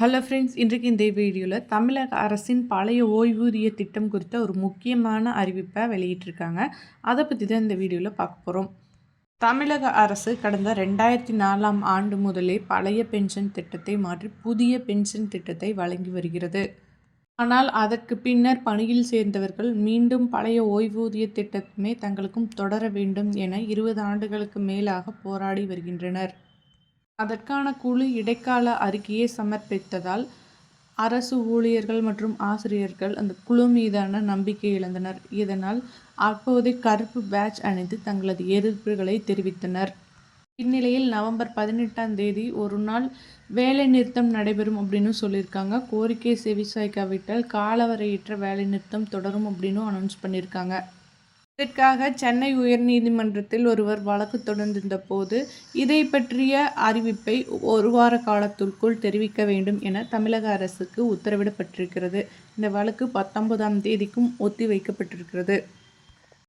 Hello friends இன்றைக்கு இந்த வீடியோவில் தமிழக அரசின் பழைய ஓய்வூதிய திட்டம் குறித்த ஒரு முக்கியமான அறிவிப்பை வெளியிட்டிருக்காங்க. அதை பற்றி தான் இந்த வீடியோவில் பார்க்க போகிறோம் தமிழக அரசு கடந்த ரெண்டாயிரத்தி நாலாம் ஆண்டு முதலே பழைய பென்ஷன் திட்டத்தை மாற்றி புதிய பென்ஷன் திட்டத்தை வழங்கி வருகிறது. ஆனால் அதற்கு பின்னர் பணியில் சேர்ந்தவர்கள் மீண்டும் பழைய ஓய்வூதிய திட்டமே தங்களுக்கும் தொடர வேண்டும் என இருபது ஆண்டுகளுக்கு மேலாக போராடி வருகின்றனர். அதற்கான குழு இடைக்கால அறிக்கையை சமர்ப்பித்ததால் அரசு ஊழியர்கள் மற்றும் ஆசிரியர்கள் அந்த குழு மீதான நம்பிக்கை இழந்தனர். இதனால் அப்போதே கருப்பு பேட்ச் அணிந்து தங்களது எதிர்ப்புகளை தெரிவித்தனர். இந்நிலையில் நவம்பர் பதினெட்டாம் தேதி ஒரு நாள் வேலை நிறுத்தம் நடைபெறும் அப்படின்னு சொல்லியிருக்காங்க. கோரிக்கை செவிசாய்க்காவிட்டால் காலவரையற்ற வேலை நிறுத்தம் தொடரும் அப்படின்னு அனௌன்ஸ் பண்ணியிருக்காங்க. இதற்காக சென்னை உயர்நீதிமன்றத்தில் ஒருவர் வழக்கு தொடர்ந்திருந்த போது இதை பற்றிய அறிவிப்பை ஒரு வார காலத்திற்குள் தெரிவிக்க வேண்டும் என தமிழக அரசுக்கு உத்தரவிடப்பட்டிருக்கிறது. இந்த வழக்கு பத்தொன்பதாம் தேதிக்கும் ஒத்தி வைக்கப்பட்டிருக்கிறது